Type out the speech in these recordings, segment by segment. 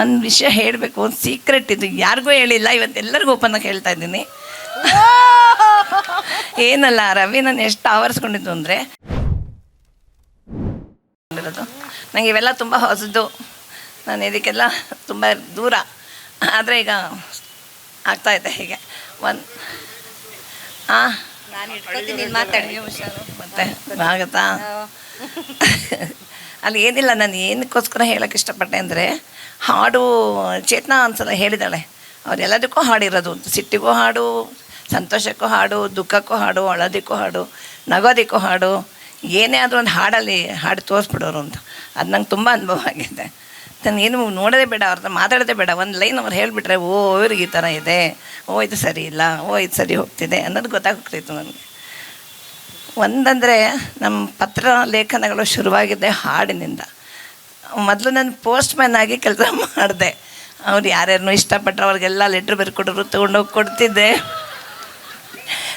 ಒಂದು ವಿಷಯ ಹೇಳಬೇಕು ಒಂದು ಸೀಕ್ರೆಟ್ ಇದು. ಯಾರಿಗೂ ಹೇಳಿಲ್ಲ ಇವತ್ತು ಎಲ್ಲರಿಗೂ ಓಪನ್ ಆಗಿ ಹೇಳ್ತಾ ಇದ್ದೀನಿ. ಏನಲ್ಲ ರವಿ ನಾನು ಎಷ್ಟು ಆವರಿಸ್ಕೊಂಡಿದ್ದು ಅಂದರೆ ನಂಗೆ ನನಗೆ ಇವೆಲ್ಲ ತುಂಬ ಹೊಸದು. ನಾನು ಇದಕ್ಕೆಲ್ಲ ತುಂಬ ದೂರ. ಆದರೆ ಈಗ ಆಗ್ತಾ ಇದೆ ಹೀಗೆ. ಒಂದು ಹಾಂ ನಾನು ಮತ್ತೆ ಆಗುತ್ತಾ ಅಲ್ಲಿ ಏನಿಲ್ಲ, ನಾನು ಏನಕ್ಕೋಸ್ಕರ ಹೇಳೋಕ್ಕೆ ಇಷ್ಟಪಟ್ಟೆ ಅಂದರೆ, ಹಾಡು ಚೇತನ ಅನ್ಸಲ್ಲ ಹೇಳಿದಾಳೆ. ಅವರೆಲ್ಲದಕ್ಕೂ ಹಾಡಿರೋದು. ಸಿಟ್ಟಿಗೂ ಹಾಡು, ಸಂತೋಷಕ್ಕೂ ಹಾಡು, ದುಃಖಕ್ಕೂ ಹಾಡು ಅಳೋದಕ್ಕೂ ಹಾಡು, ನಗೋದಕ್ಕೂ ಹಾಡು, ಏನೇ ಆದರೂ ಒಂದು ಹಾಡಲ್ಲಿ ಹಾಡು ತೋರಿಸ್ಬಿಡೋರು ಅಂತ. ಅದು ನಂಗೆ ತುಂಬ ಅನುಭವ ಆಗಿದೆ. ನಾನು ಏನು ನೋಡೋದೇ ಬೇಡ ಅವ್ರ ಹತ್ರ ಮಾತಾಡೋದೇ ಬೇಡ. ಒಂದು ಲೈನ್ ಅವ್ರು ಹೇಳಿಬಿಟ್ರೆ, ಓ, ಇವ್ರಿಗೆ ಈ ಥರ ಇದೆ. ಓ, ಇದು ಸರಿ ಇಲ್ಲ. ಓ, ಇದು ಸರಿ ಹೋಗ್ತಿದೆ ಅನ್ನೋದು ಗೊತ್ತಾಗ್ತಿತ್ತು ನನಗೆ. ಒಂದಂದರೆ ನಮ್ಮ ಪತ್ರ ಲೇಖನಗಳು ಶುರುವಾಗಿದ್ದೆ ಹಾಡಿನಿಂದ. ಮೊದಲು ನಾನು ಪೋಸ್ಟ್ ಮ್ಯಾನ್ ಆಗಿ ಕೆಲಸ ಮಾಡಿದೆ. ಅವ್ರು ಯಾರ್ಯಾರನ್ನೂ ಇಷ್ಟಪಟ್ಟರು ಅವ್ರಿಗೆಲ್ಲ ಲೆಟ್ರ್ ಬರ್ಕೊಟ್ರು ತೊಗೊಂಡೋಗಿ ಕೊಡ್ತಿದ್ದೆ.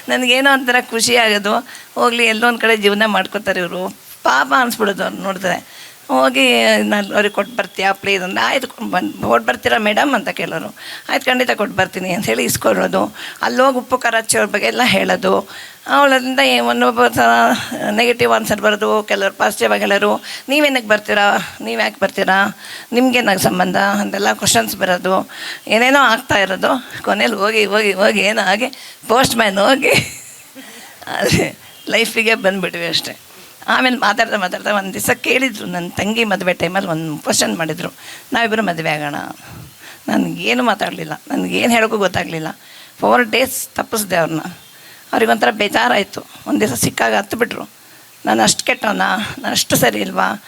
ನನಗೇನೋ ಒಂಥರ ಖುಷಿ ಆಗೋದು. ಹೋಗಲಿ ಎಲ್ಲೊಂದು ಕಡೆ ಜೀವನ ಮಾಡ್ಕೋತಾರೆ ಇವರು. ಪಾಪ ಅನ್ಸ್ಬಿಡೋದು ಅವ್ರು ನೋಡಿದ್ರೆ. ಹೋಗಿ ನಾನು ಅವ್ರಿಗೆ ಕೊಟ್ಟು ಬರ್ತೀಯಾ ಪ್ಲೀಸ್ ಅಂದ್ರೆ ಆಯ್ತು ಬಂದು ಕೊಟ್ಟು ಬರ್ತೀರಾ ಮೇಡಮ್ ಅಂತ ಕೇಳೋರು. ಆಯ್ತು, ಖಂಡಿತ ಕೊಟ್ಟು ಬರ್ತೀನಿ ಅಂತ ಹೇಳಿ ಇಸ್ಕೊಳ್ಳೋದು ಅಲ್ಲಿ ಹೋಗಿ ಉಪ್ಪು, ಖಾರ ಹಚ್ಚೋರ ಬಗ್ಗೆ ಎಲ್ಲ ಹೇಳೋದು. ಅವಳಿಂದ ಒಂದೊಬ್ಬ ಥರ ನೆಗೆಟಿವ್ ಆನ್ಸರ್ ಬರೋದು, ಕೆಲವರು ಪಾಸಿಟಿವ್ ಆಗಿ ಹೇಳೋರು. ನೀವೇನಕ್ಕೆ ಬರ್ತೀರಾ? ನೀವು ಯಾಕೆ ಬರ್ತೀರಾ? ನಿಮ್ಗೇನಾಗ ಸಂಬಂಧ? ಅಂತೆಲ್ಲ ಕ್ವಶನ್ಸ್ ಬರೋದು. ಏನೇನೋ ಆಗ್ತಾ ಇರೋದು. ಕೊನೆಯಲ್ಲಿ ಹೋಗಿ ಹೋಗಿ ಹೋಗಿ ಏನೋ ಹಾಗೆ ಪೋಸ್ಟ್ ಮ್ಯಾನ್ ಹೋಗಿ. ಅದೇ ಲೈಫಿಗೆ ಬಂದುಬಿಟ್ವಿ ಅಷ್ಟೇ. ಆಮೇಲೆ ಮಾತಾಡ್ತಾ ಮಾತಾಡ್ತಾ ಒಂದು ದಿವಸ ಕೇಳಿದರು ನನ್ನ ತಂಗಿ ಮದುವೆ ಟೈಮಲ್ಲಿ ಒಂದು ಕ್ವಶನ್ ಮಾಡಿದರು. ನಾವಿಬ್ಬರು ಮದುವೆ ಆಗೋಣ. ನನಗೇನು ಮಾತಾಡಲಿಲ್ಲ. ನನಗೇನು ಹೇಳೋಕ್ಕೂ ಗೊತ್ತಾಗಲಿಲ್ಲ. ಫೋರ್ ಡೇಸ್ ತಪ್ಪಿಸ್ದೆ ಅವ್ರನ್ನ ಅವ್ರಿಗೊಂಥರ ಬೇಜಾರಾಯಿತು. ಒಂದು ದಿವಸ ಸಿಕ್ಕಾಗ ಹತ್ಬಿಟ್ರು. ನಾನು ಅಷ್ಟು ಕೆಟ್ಟವನ? ನಾನು ಅಷ್ಟು ಸರಿ ಇಲ್ವಾ?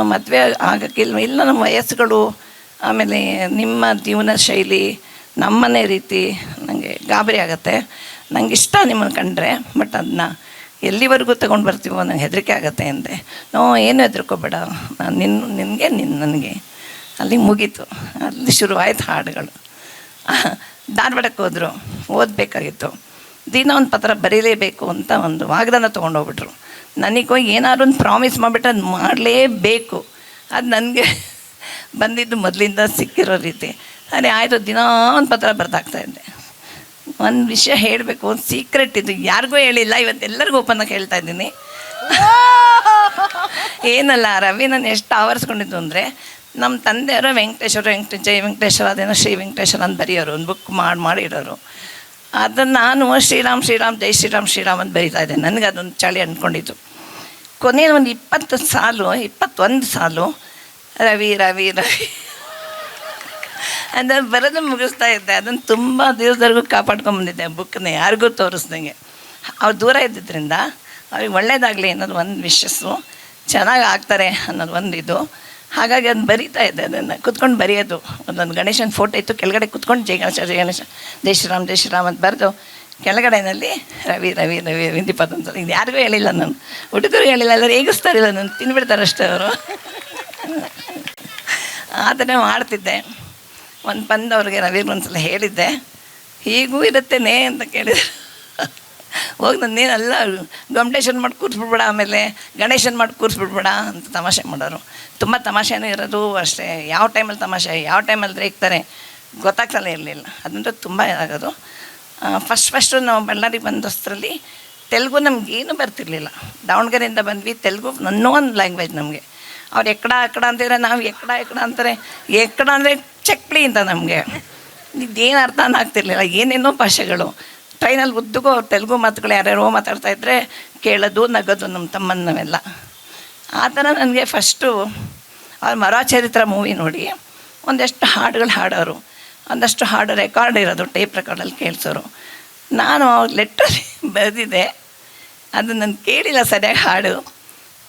ಮದುವೆ ಆಗೋಕ್ಕಿಲ್ವ ಇಲ್ಲ ನಮ್ಮ ವಯಸ್ಸುಗಳು, ಆಮೇಲೆ ನಿಮ್ಮ ಜೀವನ ಶೈಲಿ, ನಮ್ಮನೆ ರೀತಿ ನನಗೆ ಗಾಬರಿ ಆಗುತ್ತೆ. ನನಗಿಷ್ಟ ನಿಮ್ಮನ್ನು ಕಂಡ್ರೆ, ಬಟ್ ಅದನ್ನ ಎಲ್ಲಿವರೆಗೂ ತಗೊಂಡು ಬರ್ತೀವೋ ನಂಗೆ ಹೆದರಿಕೆ ಆಗುತ್ತೆ ಅಂದೆ. ನೋ, ಏನು ಹೆದರ್ಕೋಬೇಡ. ನಾನು ನಿನ್ನ ನಿನಗೆ ನಿನ್ನ ನನಗೆ. ಅಲ್ಲಿ ಮುಗೀತು. ಅಲ್ಲಿ ಶುರುವಾಯಿತು ಹಾಡುಗಳು. ಧಾರವಾಡಕ್ಕೆ ಹೋದರು. ಓದಬೇಕಾಗಿತ್ತು. ದಿನ ಒಂದು ಪತ್ರ ಬರೀಲೇಬೇಕು ಅಂತ ಒಂದು ವಾಗ್ದಾನ ತೊಗೊಂಡೋಗ್ಬಿಟ್ರು. ನನಗೋ ಏನಾದ್ರು ಒಂದು ಪ್ರಾಮಿಸ್ ಮಾಡಿಬಿಟ್ಟು ಅದು ಮಾಡಲೇಬೇಕು. ಅದು ನನಗೆ ಬಂದಿದ್ದು ಮೊದಲಿಂದ ಸಿಕ್ಕಿರೋ ರೀತಿ. ಅದೇ ಆಯಿತು, ದಿನ ಒಂದು ಪತ್ರ ಬರ್ದಾಗ್ತಾ ಇದ್ದೆ. ಒಂದು ವಿಷಯ ಹೇಳಬೇಕು ಒಂದು ಸೀಕ್ರೆಟ್ ಇದು. ಯಾರಿಗೂ ಹೇಳಿಲ್ಲ ಇವತ್ತು ಎಲ್ಲರಿಗೂ ಓಪನ್ ಆಗಿ ಹೇಳ್ತಾ ಇದ್ದೀನಿ. ಏನಲ್ಲ ರವಿ ನಾನು ಎಷ್ಟು ಆವರಿಸ್ಕೊಂಡಿದ್ದು ಅಂದರೆ ನಮ್ಮ ತಂದೆಯವರು ವೆಂಕಟೇಶ್ವರ ವೆಂಕಟೇಶ ಜೈ ವೆಂಕಟೇಶ್ವರ ಅದೇನೋ ಶ್ರೀ ವೆಂಕಟೇಶ್ವರ ಅಂತ ಬರೆಯೋರು ಒಂದು ಬುಕ್ ಮಾಡಿ ಮಾಡಿ ಇಡೋರು ಅದನ್ನು ನಾನು ಶ್ರೀರಾಮ್ ಶ್ರೀರಾಮ್ ಜೈ ಶ್ರೀರಾಮ್ ಶ್ರೀರಾಮ್ ಅಂತ ಬರೀತಾ ಇದ್ದೆ. ನನಗೆ ಅದೊಂದು ಚಳಿ ಅಂದ್ಕೊಂಡಿದ್ದು ಕೊನೆಯ ಒಂದು ಇಪ್ಪತ್ತು ಸಾಲು ಇಪ್ಪತ್ತೊಂದು ಸಾಲು ರವಿ ರವಿ ರವಿ. ಅದನ್ನು ಬರೋದು ಮುಗಿಸ್ತಾ ಇದ್ದೆ. ಅದನ್ನು ತುಂಬ ದಿವಸದವರೆಗೂ ಕಾಪಾಡ್ಕೊಂಬಂದಿದ್ದೆ ಬುಕ್ನ ಯಾರಿಗೂ ತೋರಿಸ್ದಂಗೆ. ಅವ್ರು ದೂರ ಇದ್ದಿದ್ದರಿಂದ ಅವ್ರಿಗೆ ಒಳ್ಳೇದಾಗಲಿ ಅನ್ನೋದು ಒಂದು ವಿಶಸ್ಸು ಚೆನ್ನಾಗಿ ಆಗ್ತಾರೆ ಅನ್ನೋದು ಒಂದು ಇದು. ಹಾಗಾಗಿ ಅದನ್ನು ಬರಿತಾ ಇದ್ದೆ. ಅದನ್ನು ಕುತ್ಕೊಂಡು ಬರೆಯೋದು. ಒಂದೊಂದು ಗಣೇಶನ ಫೋಟೋ ಇತ್ತು. ಕೆಳಗಡೆ ಕುತ್ಕೊಂಡು ಜೈ ಗಣೇಶ ಜೈ ಗಣೇಶ, ಜೈ ಶ್ರೀರಾಮ್ ಜೈ ಶ್ರೀರಾಮ್ ಅಂತ ಬರೆದು ಕೆಳಗಡೆನಲ್ಲಿ ರವಿ ರವಿ ರವಿ ವಿಂದಿಪತ್ ಅಂತ ಇದು ಯಾರಿಗೂ ಹೇಳಿಲ್ಲ ನಾನು. ಹುಡುಗರು ಹೇಳಿಲ್ಲ. ಎಲ್ಲರೂ ಹೇಗಿಸ್ತಾರಿಲ್ಲ ನಾನು ತಿನ್ಬಿಡ್ತಾರಷ್ಟೇ ಅವರು. ಆ ಥರ ಮಾಡ್ತಿದ್ದೆ. ಒಂದು ಬಂದು ಅವ್ರಿಗೆ ರವಿಗೆ ಒಂದ್ಸಲ ಹೇಳಿದ್ದೆ. ಹೀಗೂ ಇರುತ್ತೇನೆ ಅಂತ ಕೇಳಿದ್ರು. ಹೋಗಿ ನನ್ನೇನಲ್ಲ ಗೊಮ್ಟೇಶನ್ ಮಾಡಿ ಕೂರಿಸ್ಬಿಡ್ಬೇಡ ಆಮೇಲೆ, ಗಣೇಶನ್ ಮಾಡಿ ಕೂರಿಸ್ಬಿಡ್ಬೇಡ ಅಂತ ತಮಾಷೆ ಮಾಡೋರು. ತುಂಬ ತಮಾಷೆನೂ ಇರೋದು ಅಷ್ಟೇ. ಯಾವ ಟೈಮಲ್ಲಿ ತಮಾಷೆ, ಯಾವ ಟೈಮಲ್ಲಿ ರೇಗ್ತಾರೆ ಗೊತ್ತಾಗ್ತಲೇ ಇರಲಿಲ್ಲ. ಅದಂತೂ ತುಂಬ ಇದಾಗೋದು. ಫಸ್ಟ್ ಫಸ್ಟು ನಾವು ಬಳ್ಳಾರಿಗೆ ಬಂದಷ್ಟರಲ್ಲಿ ತೆಲುಗು ನಮಗೇನು ಬರ್ತಿರ್ಲಿಲ್ಲ. ದಾವಣಗೆರೆಯಿಂದ ಬಂದ್ವಿ, ತೆಲುಗು ನನ್ನೋ ಒಂದು ಲ್ಯಾಂಗ್ವೇಜ್ ನಮಗೆ. ಅವ್ರು ಎಕ್ಕಡ ಅಕ್ಕಡ ಅಂತಿದ್ರೆ ನಾವು ಎಕ್ಕಡ ಎಕ್ಕಡ ಅಂತಾರೆ. ಎಕ್ಕಡ ಅಂದರೆ ಚಕ್ಲಿ ಅಂತ ನಮಗೆ. ಇದೇನು ಅರ್ಥನೇ ಆಗ್ತಿರ್ಲಿಲ್ಲ. ಏನೇನೋ ಭಾಷೆಗಳು. ಟ್ರೈನಲ್ಲಿ ಉದ್ದಗೋ ಅವ್ರು ತೆಲುಗು ಮಾತುಗಳು ಯಾರ್ಯಾರೋ ಮಾತಾಡ್ತಾ ಇದ್ದರೆ ಕೇಳೋದು, ನಗೋದು ನಮ್ಮ ತಮ್ಮನ ನಾವೆಲ್ಲ ಆ ಥರ ನನಗೆ ಫಸ್ಟು ಅವ್ರ ಮರಾಚರಿತ್ರ ಮೂವಿ ನೋಡಿ. ಒಂದಷ್ಟು ಹಾಡುಗಳು ಹಾಡೋರು. ಒಂದಷ್ಟು ಹಾಡು ರೆಕಾರ್ಡ್ ಇರೋದು ಟೇಪ್ ರೆಕಾರ್ಡಲ್ಲಿ ಕೇಳಿಸೋರು. ನಾನು ಲೆಟ್ರಲ್ಲಿ ಬರೆದಿದ್ದೆ. ಅದು ನಾನು ಕೇಳಿಲ್ಲ ಸರಿಯಾಗಿ ಹಾಡು.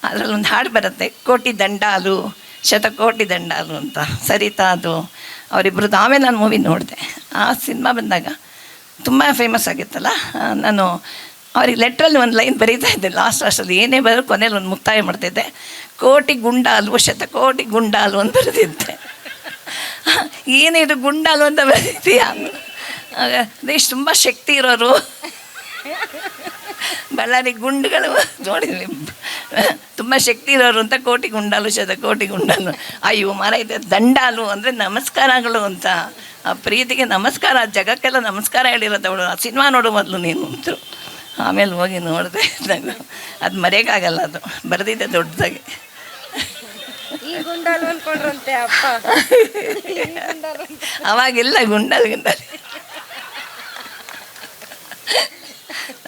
ಅದರಲ್ಲಿ ಒಂದು ಹಾಡು ಬರುತ್ತೆ, ಕೋಟಿ ದಂಡಾಲು. ಶತಕೋಟಿ ದಂಡಾಲು ಅಂತ. ಸರಿತಾ ಅದು. ಅವರಿಬ್ಬರದ್ದು ಆಮೇಲೆ ನಾನು ಮೂವಿ ನೋಡಿದೆ. ಆ ಸಿನಿಮಾ ಬಂದಾಗ ತುಂಬ ಫೇಮಸ್ ಆಗಿತ್ತಲ್ಲ ನಾನು ಅವ್ರಿಗೆ ಲೆಟ್ರಲ್ಲಿ ಒಂದು ಲೈನ್ ಬರೀತಾ ಇದ್ದೆ. ಲಾಸ್ಟ್ ಲಾಸ್ಟಲ್ಲಿ ಏನೇ ಬರೋ ಕೊನೆಯಲ್ಲಿ ಒಂದು ಮುಕ್ತಾಯ ಮಾಡ್ತಿದ್ದೆ. ಕೋಟಿ ಗುಂಡಾಲು, ಶತಕೋಟಿ ಗುಂಡಾಲು ಅಂತ ಬರೆದಿದ್ದೆ. ಏನಿದು ಗುಂಡಾಲು ಅಂತ ಬರೀತೀಯ ಇಷ್ಟು ತುಂಬ ಶಕ್ತಿ ಇರೋರು. ಬಳ್ಳಾರಿ ಗುಂಡುಗಳು ನೋಡಿದ್ವಿ ತುಂಬ ಶಕ್ತಿ ಇರೋರು ಅಂತ ಕೋಟಿ ಗುಂಡಾಲು ಶತ ಕೋಟಿ ಗುಂಡಾಲು ಅಯ್ಯೋ ಮರ ಇದೆ ದಂಡಾಲು ಅಂದರೆ ನಮಸ್ಕಾರಗಳು ಅಂತ. ಆ ಪ್ರೀತಿಗೆ ನಮಸ್ಕಾರ ಜಗಕ್ಕೆಲ್ಲ ನಮಸ್ಕಾರ ಹೇಳಿರೋದವಳು ಆ ಸಿನಿಮಾ ನೋಡು ಮೊದಲು ನೀನು ಅಂತರು ಆಮೇಲೆ ಹೋಗಿ ನೋಡಿದೆ ಅದು ಮರೆಯೋಕ್ಕಾಗಲ್ಲ ಅದು. ಬರೆದಿದ್ದೆ ದೊಡ್ಡದಾಗಿ. ಅವಾಗಿಲ್ಲ ಗುಂಡಲ್ ಗುಂಡಲ್.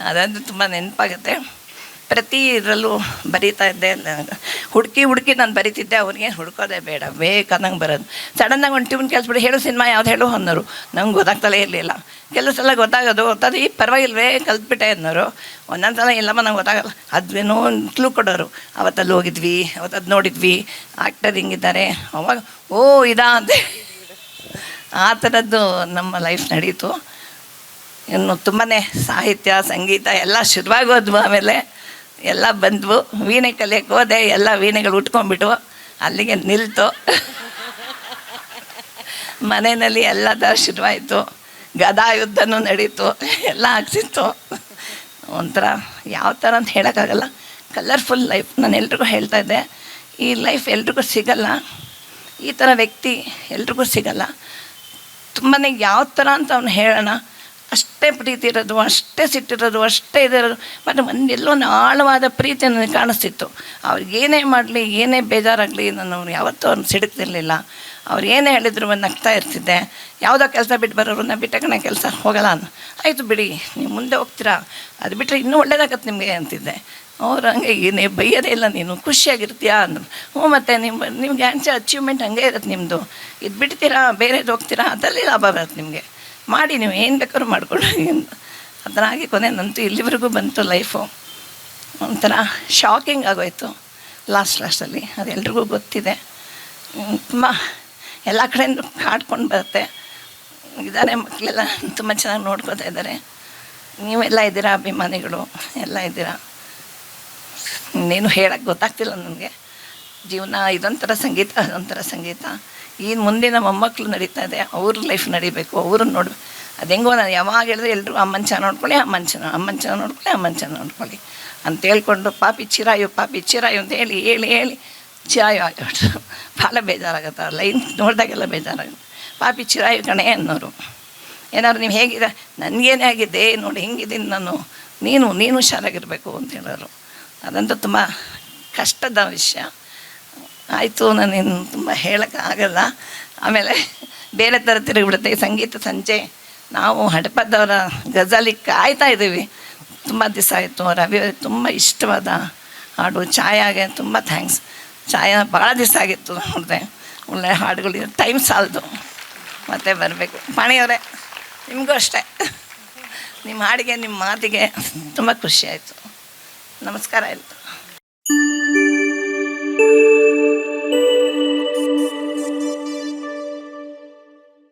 ಅದಂತೂ ತುಂಬ ನೆನಪಾಗುತ್ತೆ. ಪ್ರತಿ ಇದರಲ್ಲೂ ಬರೀತಾ ಇದ್ದೆ. ಹುಡುಕಿ ಹುಡುಕಿ ನಾನು ಬರೀತಿದ್ದೆ. ಅವ್ರಿಗೆ ಹುಡ್ಕೋದೆ ಬೇಡ. ಬೇಕಾದಂಗೆ ಬರೋದು. ಸಡನ್ನಾಗಿ ಒಂದು ಟ್ಯೂನ್ ಕೇಳಿಸ್ಬಿಟ್ಟು ಹೇಳು ಸಿನಿಮಾ ಯಾವ್ದು ಹೇಳು ಅನ್ನೋರು. ನಂಗೆ ಗೊತ್ತಾಗ್ತಲೇ ಇರಲಿಲ್ಲ. ಕೆಲವು ಸಲ ಗೊತ್ತಾಗೋದು. ಅದು ಈ ಪರವಾಗಿಲ್ವೇ ಕಲ್ತ್ಬಿಟ್ಟೆ ಅನ್ನೋರು. ಒಂದೊಂದು ಸಲ ಇಲ್ಲಮ್ಮ, ನಂಗೆ ಗೊತ್ತಾಗಲ್ಲ. ಅದೇನೋ ಕ್ಲೂ ಕೊಡೋರು. ಅವತ್ತಲ್ಲಿ ಹೋಗಿದ್ವಿ ಅವತ್ತದು ನೋಡಿದ್ವಿ. ಆ್ಯಕ್ಟರ್ ಹಿಂಗಿದ್ದಾರೆ? ಅವಾಗ, ಓ, ಇದಾ ಅಂತೆ ಆ ಥರದ್ದು ನಮ್ಮ ಲೈಫ್ ನಡೀತು. ಇನ್ನು ತುಂಬಾ ಸಾಹಿತ್ಯ, ಸಂಗೀತ ಎಲ್ಲ ಶುರುವಾಗೋದು ಆಮೇಲೆ. ಎಲ್ಲ ಬಂದ್ವು. ವೀಣೆ ಕಲಿಯಕ್ಕೆ ಹೋದೆ, ಎಲ್ಲ ವೀಣೆಗಳು ಉಟ್ಕೊಂಡ್ಬಿಟ್ವು. ಅಲ್ಲಿಗೆ ನಿಲ್ತು. ಮನೆಯಲ್ಲಿ ಎಲ್ಲ ದರ್ಶನವಾಯಿತು ಗದಾ ಯುದ್ಧನೂ ನಡೀತು. ಎಲ್ಲ ಆಗ್ತಿತ್ತು. ಒಂಥರ ಯಾವ ಥರ ಅಂತ ಹೇಳೋಕ್ಕಾಗಲ್ಲ. ಕಲರ್ಫುಲ್ ಲೈಫ್ ನಾನು ಎಲ್ರಿಗೂ ಹೇಳ್ತಾ ಇದ್ದೆ. ಈ ಲೈಫ್ ಎಲ್ರಿಗೂ ಸಿಗಲ್ಲ. ಈ ಥರ ವ್ಯಕ್ತಿ ಎಲ್ರಿಗೂ ಸಿಗಲ್ಲ. ತುಂಬಾ ಯಾವ ಥರ ಅಂತ ಅವ್ನು ಹೇಳೋಣ. ಅಷ್ಟೇ ಪ್ರೀತಿ ಇರೋದು, ಅಷ್ಟೇ ಸಿಟ್ಟಿರೋದು ಅಷ್ಟೇ ಇದಿರೋದು ಮತ್ತು ಒಂದು ಆಳವಾದ ಪ್ರೀತಿ ನನಗೆ ಕಾಣಿಸ್ತಿತ್ತು. ಅವ್ರಿಗೆ ಏನೇ ಮಾಡಲಿ, ಏನೇ ಬೇಜಾರಾಗಲಿ, ನಾನು ಅವ್ರು ಯಾವತ್ತೂ ಅವ್ರನ್ನ ಸಿಡುಕ್ತಿರ್ಲಿಲ್ಲ ಅವ್ರು ಏನೇ ಹೇಳಿದ್ರು ಒಂದು ನಗ್ತಾ ಇರ್ತಿದ್ದೆ. ಯಾವುದೋ ಕೆಲಸ ಬಿಟ್ಟು ಬರೋರು, ನಾ ಬಿಟ್ಟ ಕಣ ಕೆಲಸ ಹೋಗಲ್ಲ ಅನ್ನ ಆಯಿತು ಬಿಡಿ, ನೀವು ಮುಂದೆ ಹೋಗ್ತೀರಾ? ಅದು ಬಿಟ್ಟರೆ ಇನ್ನೂ ಒಳ್ಳೇದಾಗತ್ತೆ ನಿಮಗೆ ಅಂತಿದ್ದೆ. ಅವ್ರು ಹಂಗೆ, ಏನೇ ಬೈಯೋದೇ ಇಲ್ಲ, ನೀನು ಖುಷಿಯಾಗಿರ್ತೀಯಾ ಅಂದರು. ಹ್ಞೂ ಮತ್ತು ನಿಮ್ಮ ನಿಮ್ಗೆ ಆ್ಯನ್ಸರ್ ಅಚೀವ್ಮೆಂಟ್ ಹಂಗೆ ಇರುತ್ತೆ ನಿಮ್ಮದು ಇದು ಬಿಡ್ತೀರಾ ಬೇರೆದು ಹೋಗ್ತೀರಾ, ಅದರಲ್ಲಿ ಲಾಭ ಬರುತ್ತೆ ನಿಮಗೆ. ಮಾಡಿ ನೀವು ಏನು ಬೇಕಾದ್ರೂ ಮಾಡ್ಕೊಳ್ಳಿ ಅಂತ. ಅದನ್ನಾಗಿ ಕೊನೆ ನಂತೂ ಇಲ್ಲಿವರೆಗೂ ಬಂತು ಲೈಫು ಒಂಥರ ಶಾಕಿಂಗ್ ಆಗೋಯ್ತು ಲಾಸ್ಟ್ ಲಾಸ್ಟಲ್ಲಿ ಅದೆಲ್ರಿಗೂ ಗೊತ್ತಿದೆ. ತುಂಬ ಎಲ್ಲ ಕಡೆಯಿಂದ ಕಾಡ್ಕೊಂಡು ಬರುತ್ತೆ. ಇದ್ದಾರೆ ಮಕ್ಕಳೆಲ್ಲ ತುಂಬ ಚೆನ್ನಾಗಿ ನೋಡ್ಕೋತಾ ಇದ್ದಾರೆ. ನೀವೆಲ್ಲ ಇದ್ದೀರಾ ಅಭಿಮಾನಿಗಳು? ಎಲ್ಲ ಇದ್ದೀರಾ? ಇನ್ನೇನು ಹೇಳಕ್ಕೆ ಗೊತ್ತಾಗ್ತಿಲ್ಲ ನನಗೆ. ಜೀವನ ಇದೊಂಥರ ಸಂಗೀತ, ಅದೊಂಥರ ಸಂಗೀತ. ಈ ಮುಂದಿನ ಮೊಮ್ಮಕ್ಳು ನಡೀತಾ ಇದೆ, ಅವ್ರ ಲೈಫ್ ನಡಿಬೇಕು, ಅವ್ರನ್ನ ನೋಡಿ ಅದು ಹೆಂಗೋ ನಾನು ಯಾವಾಗ ಹೇಳಿದ್ರೆ ಎಲ್ಲರೂ ಅಮ್ಮನ ಚೆನ್ನಾಗಿ ನೋಡ್ಕೊಳ್ಳಿ, ಅಮ್ಮನ ಚೆನ್ನಾಗಿ ಅಮ್ಮನ ಚೆನ್ನಾಗಿ ನೋಡ್ಕೊಳ್ಳಿ, ಅಮ್ಮನ ಚೆನ್ನಾಗಿ ನೋಡ್ಕೊಳ್ಳಿ ಅಂತ ಹೇಳ್ಕೊಂಡು ಪಾಪಿ ಚಿರಾಯು ಪಾಪಿ ಚಿರಾಯು ಅಂತ ಹೇಳಿ ಹೇಳಿ ಹೇಳಿ. ಚಿರಾಯು ಆಗಿಬಿಟ್ರು ಭಾಳ ಬೇಜಾರಾಗುತ್ತೆ ಲೈನ್ ನೋಡಿದಾಗೆಲ್ಲ ಬೇಜಾರಾಗುತ್ತೆ. ಪಾಪಿ ಚಿರಾಯು ಕಣೆ ಅನ್ನೋರು. ಏನಾದ್ರು ನೀವು ಹೇಗಿದೆ ನನಗೇನೇ ಆಗಿದೆ, ನೋಡಿ ಹೆಂಗಿದ್ದೀನಿ ನಾನು, ನೀನು ನೀನು ಹುಷಾರಾಗಿರಬೇಕು ಅಂತ ಹೇಳೋರು. ಅದಂತೂ ತುಂಬ ಕಷ್ಟದ ವಿಷಯ. ಆಯಿತು ನಾನೇನು ತುಂಬ ಹೇಳೋಕ್ಕಾಗಲ್ಲ ಆಮೇಲೆ ಬೇರೆ ಥರ ತಿರುಗಿಬಿಡುತ್ತೆ. ಸಂಗೀತ ಸಂಜೆ ನಾವು ಹಡಪದವರ ಗಜಲಿ ಕಾಯ್ತಾ ಇದ್ದೀವಿ. ತುಂಬ ದಿವಸ ಆಯಿತು. ರವಿ ತುಂಬ ಇಷ್ಟವಾದ ಹಾಡು. ಛಾಯಾಗೆ ತುಂಬ ಥ್ಯಾಂಕ್ಸ್ ಛಾಯಾ ಭಾಳ ದಿವಸ ಆಗಿತ್ತು ನೋಡಿದೆ. ಒಳ್ಳೆ ಹಾಡುಗಳು ಟೈಮ್ ಸಾಲದು. ಮತ್ತೆ ಬರಬೇಕು. ಪಾಣಿಯವರೇ ನಿಮಗೂ ಅಷ್ಟೇ. ನಿಮ್ಮ ಹಾಡಿಗೆ, ನಿಮ್ಮ ಮಾತಿಗೆ ತುಂಬ ಖುಷಿ ಆಯಿತು. ನಮಸ್ಕಾರ ಆಯಿತು